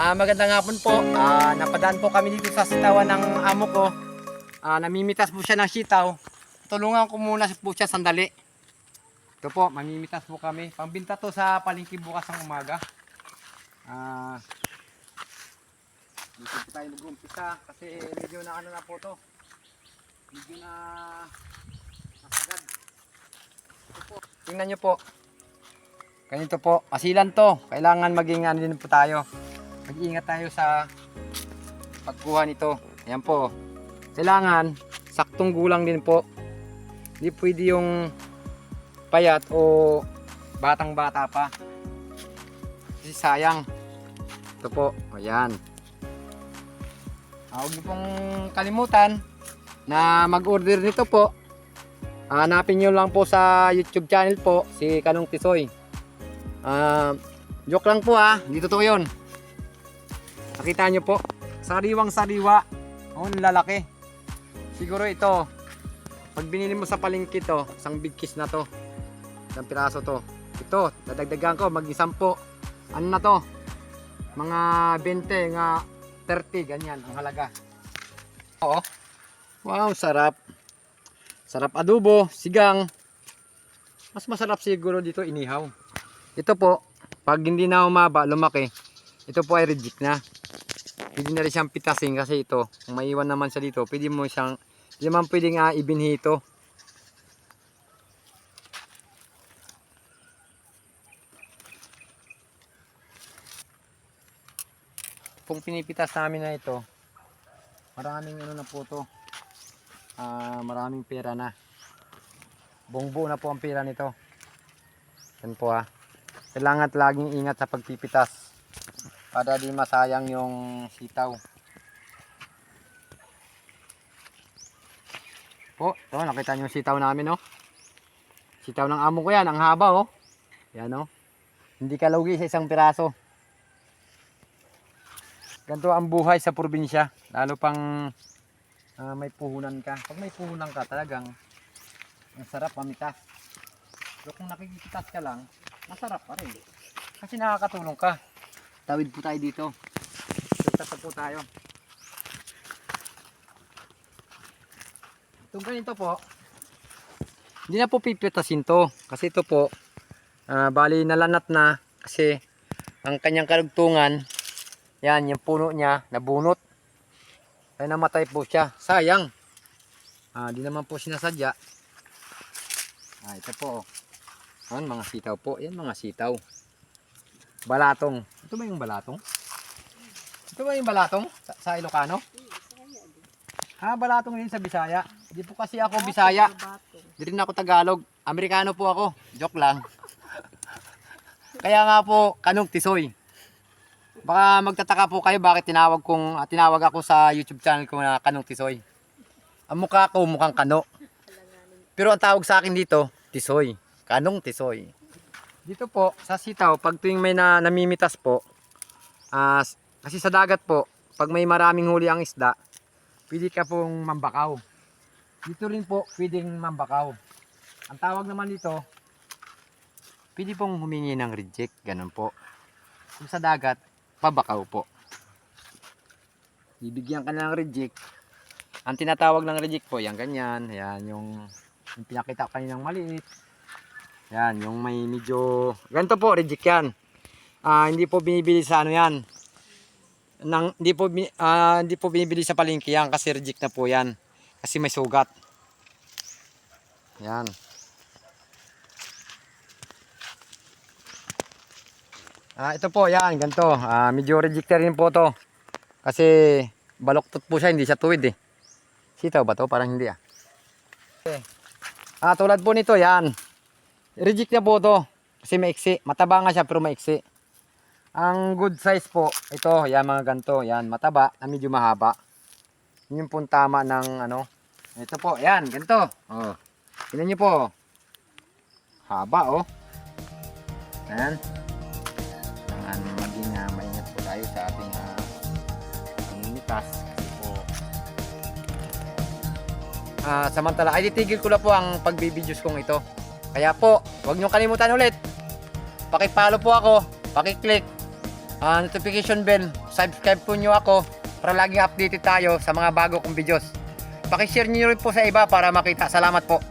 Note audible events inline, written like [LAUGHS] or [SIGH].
Ah, magandang hapon po. Ah, napadaan po kami dito sa sitawan ng amo ko. Ah, namimitas po siya ng sitaw. Tulungan ko muna po siya sandali. Ito po, mamimitas po kami. Pambinta to sa palengke bukas ng umaga. Ah, dito po tayo mag-umpisa kasi medyo na ano na po to. Medyo na nasagad. Ito po. Tingnan nyo po. Ganito po, asilan to. Kailangan maging ano din po tayo. Mag-iingat tayo sa pagkuha nito. Ayan po. Kailangan saktong gulang din po. Hindi pwede yung payat o batang bata pa. Kasi sayang. Ito po. Ayan. Ah, Huwag niyo pong kalimutan na mag-order nito po. Hanapin niyo lang po sa YouTube channel po si Kanong Tisoy. Ah, joke lang po ah, hindi totoo 'yon. Nakita niyo po, sariwang sariwa. Oh, lalaki. Siguro ito. Pag binili mo sa palengke to, isang big kiss na to. Isang piraso to. Ito, dadagdagan ko mag po. Ano na to? Mga 20, nga 30 ganyan ang halaga. Oo. Wow, sarap. Sarap adobo, sigang. Mas masarap siguro dito inihaw. Ito po, pag hindi na umaba, lumaki, ito po ay reject na. Pwede na rin siyang pitasin kasi ito, kung maiwan naman siya dito, pwede mo siyang, hindi naman pwedeng uh, ibinhi ito. Kung pinipitas namin na ito, maraming ano na po to, ah, maraming pera na. Bongbo na po ang pera nito. Yan po ah. Kailangan laging ingat sa pagpipitas para di masayang yung sitaw. Po, to nakita niyo yung sitaw namin, no? Sitaw ng amo ko yan, ang haba, oh. Yan, oh. Hindi ka lugi sa isang piraso. Ganito ang buhay sa probinsya, lalo pang ah, may puhunan ka. Pag may puhunan ka, talagang ang sarap pamitas. Pero kung nakikitas ka lang, masarap pa rin. Kasi nakakatulong ka. Tawid po tayo dito. Tata po tayo. Itong ganito po, hindi na po pipitasin to. Kasi ito po, ah, bali nalanat na. Kasi ang kanyang karugtungan, yan, yung puno niya, nabunot. Kaya namatay po siya. Sayang. Ah, di naman po sinasadya. Ah, ito po. oh. Ayan, mga sitaw po. Yan, mga sitaw. Balatong. Ito ba yung balatong? Ito ba yung balatong sa, sa Ilocano? Ah, balatong din sa Bisaya. Hindi po kasi ako Bisaya. Hindi rin ako Tagalog. Amerikano po ako. Joke lang. [LAUGHS] Kaya nga po, kanong tisoy. Baka magtataka po kayo bakit tinawag kong ah, tinawag ako sa YouTube channel ko na kanong tisoy. Ang mukha ko mukhang kano. Pero ang tawag sa akin dito, tisoy. Kanong tisoy. Dito po, sa sitaw, pag tuwing may na, namimitas po, s- kasi sa dagat po, pag may maraming huli ang isda, pwede ka pong mambakaw. Dito rin po, pwedeng mambakaw. Ang tawag naman dito, pwede pong humingi ng reject, ganun po. Kung sa dagat, pabakaw po. Bibigyan ka ng reject. Ang tinatawag ng reject po, yan ganyan, yan yung, yung pinakita kaninang maliit. Yan, yung may medyo, ganito po, reject yan. Ah, hindi po binibili sa ano yan. Nang, hindi po ah, hindi po binibili sa palengke yan kasi reject na po yan. Kasi may sugat. Yan. Ah, ito po, yan, ganito. Ah, medyo rejected rin po to. Kasi baloktot po siya, hindi siya tuwid eh. Sitaw ba to? Parang hindi ah. Okay. Ah, tulad po nito, yan. Reject na po to. Kasi maiksi. Mataba nga siya pero maiksi. Ang good size po, ito, yan mga ganto, yan, mataba, na medyo mahaba. Yun yung pong tama ng ano. Ito po, yan, ganto. Oh. Tingnan niyo po. Haba oh. Yan. Kailangan maging uh, maingat po tayo sa ating uh, panginitas. Kasi po, ah samantala, ay titigil ko na po ang pagbibidyo's kong ito. Kaya po, huwag niyo kalimutan ulit. Paki-follow po ako, paki-click ah, notification bell. Subscribe po nyo ako para laging updated tayo sa mga bago kong videos. Pakishare nyo rin po sa iba para makita. Salamat po.